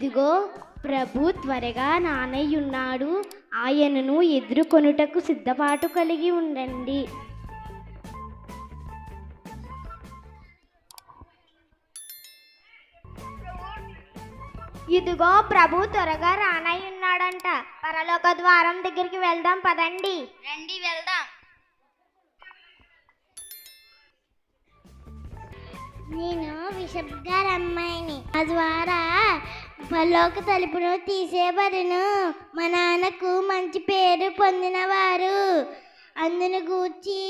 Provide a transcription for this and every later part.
ఇదిగో ప్రభు త్వరగా నానయ్యున్నాడు. ఆయనను ఎదుర్కొనుటకు సిద్ధపాటు కలిగి ఉండండి. ఇదిగో ప్రభు త్వరగా రానయ్యున్నాడంట. పరలోక ద్వారం దగ్గరికి వెళ్దాం పదండి. రండి వెళ్దాం. నేను అమ్మాయిని ఆ ద్వారా పరలోక తలుపును తీసేవరను. మా నాన్నకు మంచి పేరు పొందినవారు. అందును గూర్చి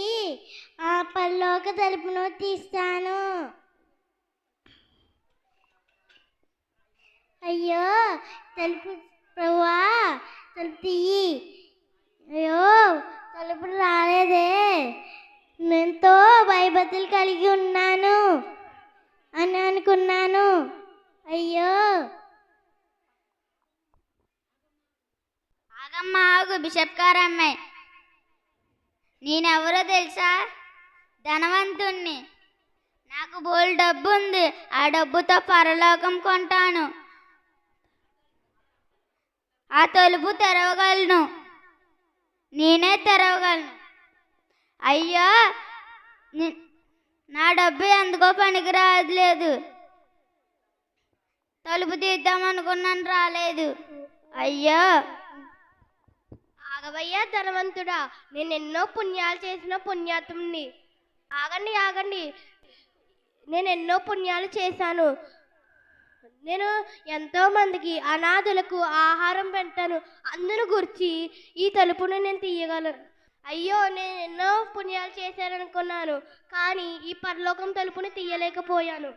ఆ పరలోక తలుపును తీస్తాను. అయ్యో తలుపు ప్రభువా తలుపు తీయి. అయ్యో తలుపు రాలేదే. ఎంతో భయభతులు కలిగి ఉన్నాను అని అనుకున్నాను అయ్యో ఆగమ్మ ఆగు బిషప్ గారు అమ్మాయి నేనెవరో తెలుసా? ధనవంతుణ్ణి. నాకు బోల్ డబ్బు ఉంది ఆ డబ్బుతో పరలోకం కొంటాను. ఆ తలుపు తెరవగలను. నేనే తెరవగలను. అయ్యో నా డబ్బు ఎందుకో పనికి రాలేదు తలుపు తీద్దాం అనుకున్నాను రాలేదు. అయ్యో ఆగవయ్యా ధనవంతుడా. నేను ఎన్నో పుణ్యాలు చేసిన పుణ్యాత్ముని ఆగండి ఆగండి. నేను ఎన్నో పుణ్యాలు చేశాను. నేను ఎంతో మందికి అనాథులకు ఆహారం పెడతాను అందును గుర్చి ఈ తలుపును నేను తీయగలను. అయ్యో నేను ఎన్నో పుణ్యాలు చేశాననుకున్నాను కానీ ఈ పరలోకం తలుపుని తీయలేకపోయాను.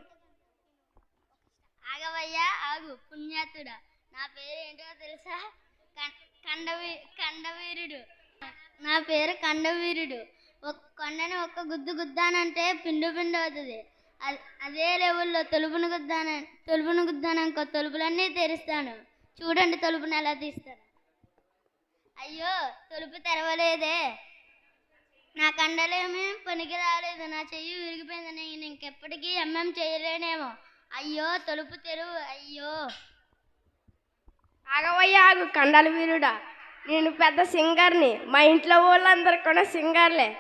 ఆగవయ్యా ఆగు పుణ్యాతుడా నా పేరు ఏంటో తెలుసా కండవీ కండవీరుడు. నా పేరు కండవీరుడు. ఒక కొండని ఒక్క గుద్దు గుద్దానంటే పిండు పిండు అవుతుంది అదే లెవెల్లో తలుపును గుద్దాన తలుపును గుద్దాననుకో తలుపులన్నీ తెరుస్తాను. చూడండి తలుపుని ఎలా తీస్తాను. అయ్యో తలుపు తెరవలేదే. నా కండలేమీ పనికి రాలేదు. నా చెయ్యి విరిగిపోయింది నేను ఇంకెప్పటికీ ఎంఎం చేయలేనేమో. అయ్యో తలుపు తెరువు. అయ్యో. ఆగవయ్యా ఆగు వీరుడా. నేను పెద్ద సింగర్ని. మా ఇంట్లో వాళ్ళందరూ కూడా సింగర్లే.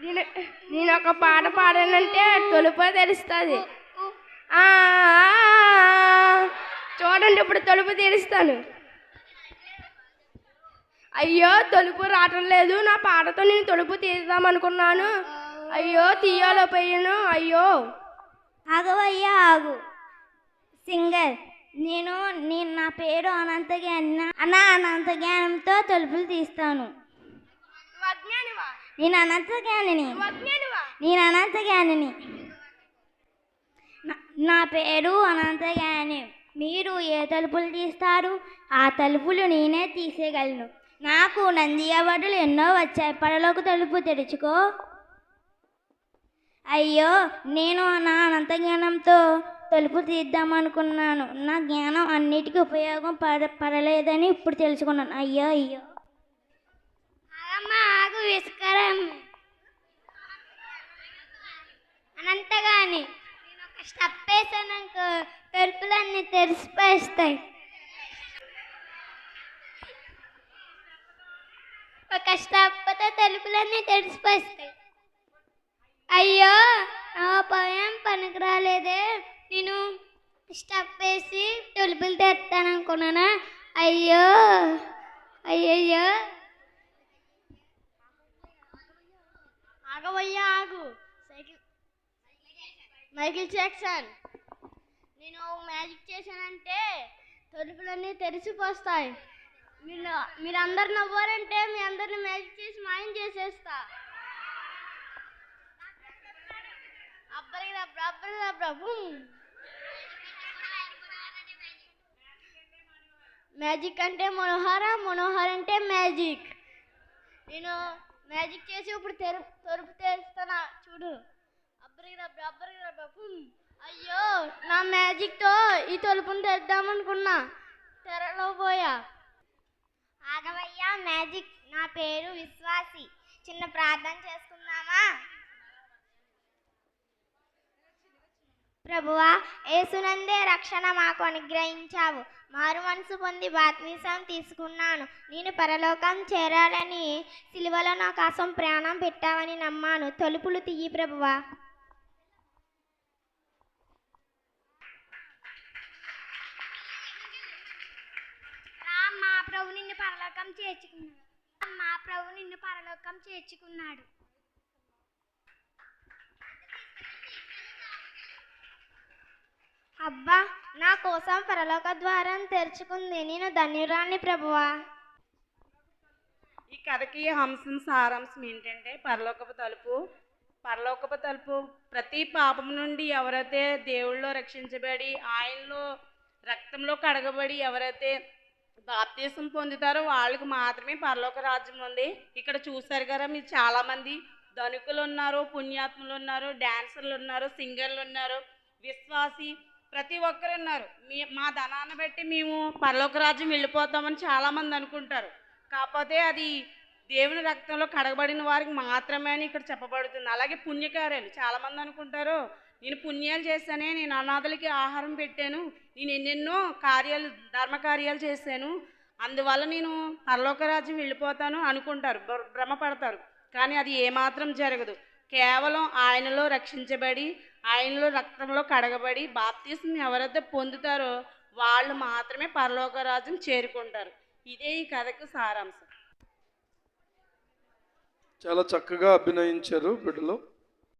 నేను నేను ఒక పాట పాడానంటే తొలుపే తెలుస్తుంది. చూడండి ఇప్పుడు తలుపు తీరుస్తాను. అయ్యో తలుపు రావటం లేదు. నా పాటతో నేను తలుపు తీద్దాం అనుకున్నాను. అయ్యో తీయాలో పోయాను. అయ్యో. ఆగవయ్యా ఆగు. సింగర్. నేను నేను నా పేరు అనంత జ్ఞాన అన్న అనంత జ్ఞానంతో తలుపులు తీస్తాను. నేను అనంత జ్ఞానిని. నేను అనంత జ్ఞానిని. నా- నా పేరు అనంత జ్ఞాని. మీరు ఏ తలుపులు తీస్తారు? ఆ తలుపులు నేనే తీసేయగలను. నాకు నంది అవార్డులు ఎన్నో వచ్చాయి. పడలోకి తలుపు తెరుచుకో. అయ్యో నేను నా అనంత జ్ఞానంతో తలుపు తీద్దామనుకున్నాను. నా జ్ఞానం అన్నిటికీ ఉపయోగం పడ పడలేదని ఇప్పుడు తెలుసుకున్నాను. అయ్యో అయ్యో. ఆగు విస్కరం. అనంతగాని నేను ఒక స్టెప్ వేసానుకో తలుపులన్నీ తెరిసిపోయిస్తాయి ఒక స్టెప్తో తలుపులన్నీ తెరిసిపోయిస్తాయి అయ్యో నా భయం పనికి రాలేదే నేను స్టప్ వేసి తలుపులు తెస్తాను అనుకున్నానా? అయ్యో! అయ్యయ్యో! ఆగవయ్యా ఆగు. సైకిల్ మైకిల్ జాక్సన్ నేను మ్యాజిక్ చేశానంటే తలుపులన్నీ తెరిచిపోస్తాయి. మీరు మీరందరు నవ్వారంటే మీ అందరిని మ్యాజిక్ చేసి మాయం చేసేస్తా. అబ్బరి రబ్బ ప్రభు రబ్బ బూమ్. మ్యాజిక్ అంటే మనోహర మనోహర అంటే మ్యాజిక్. నేను మ్యాజిక్ చేసి ఇప్పుడు తెరు తలుపు తెరుస్తానా చూడు. అబ్బరి రబ్బ అబ్బరి రబ్బ అయ్యో నా మ్యాజిక్తో ఈ తలుపును తెద్దామనుకున్నా తెరలో పోయా. ఆగవయ్యా మ్యాజిక్. నా పేరు విశ్వాసి. చిన్న ప్రార్థన చేసుకుందామా? ప్రభువా ఏసునందే రక్షణ మాకు అనుగ్రహించావు. మారు మనసు పొంది బాత్మీసం తీసుకున్నాను. నేను పరలోకం చేరాలని సిలువలో నా కోసం ప్రాణం పెట్టావని నమ్మాను. తలుపులు తీయి ప్రభువా. మా ప్రభు నిన్ను పరలోకం చేర్చుకున్నాడు. మా ప్రభు నిన్ను పరలోకం చేర్చుకున్నాడు. అబ్బా నా కోసం పరలోక ద్వారం తెరుచుకుంది. నేను ధన్యురాన్ని ప్రభువా. ఈ కథకి హంసం సారాంశం ఏంటంటే పరలోకపు తలుపు. పరలోకపు తలుపు ప్రతి పాపం నుండి ఎవరైతే దేవుళ్ళో రక్షించబడి ఆయనలో రక్తంలో కడగబడి ఎవరైతే బాప్తీసం పొందుతారో వాళ్ళకి మాత్రమే పరలోక రాజ్యం ఉంది. ఇక్కడ చూసారు కదా మీరు చాలామంది ధనుకులు ఉన్నారు పుణ్యాత్ములు ఉన్నారు డాన్సర్లు ఉన్నారు సింగర్లు ఉన్నారు. విశ్వాసి ప్రతి ఒక్కరు ఉన్నారు. మీ మా ధనాన్ని బట్టి మేము పరలోక రాజ్యం వెళ్ళిపోతామని చాలామంది అనుకుంటారు. కాకపోతే అది దేవుని రక్తంలో కడగబడిన వారికి మాత్రమే అని ఇక్కడ చెప్పబడుతుంది. అలాగే పుణ్యకార్యాలు చాలామంది అనుకుంటారు నేను పుణ్యాలు చేశానే నేను అనాథలకి ఆహారం పెట్టాను నేను ఎన్నెన్నో కార్యాలు ధర్మ కార్యాలు చేశాను అందువల్ల నేను పరలోక రాజ్యం వెళ్ళిపోతాను అనుకుంటారు. భ్ర- భ్రమపడతారు. కానీ అది ఏమాత్రం జరగదు. కేవలం ఆయనలో రక్షించబడి ఆయనలో రక్తంలో కడగబడి బాప్తీసం ఎవరైతే పొందుతారో వాళ్ళు మాత్రమే పరలోకరాజ్యం చేరుకుంటారు. ఇదే ఈ కథకు సారాంశం. చాలా చక్కగా అభినయించారు బిడ్డలు.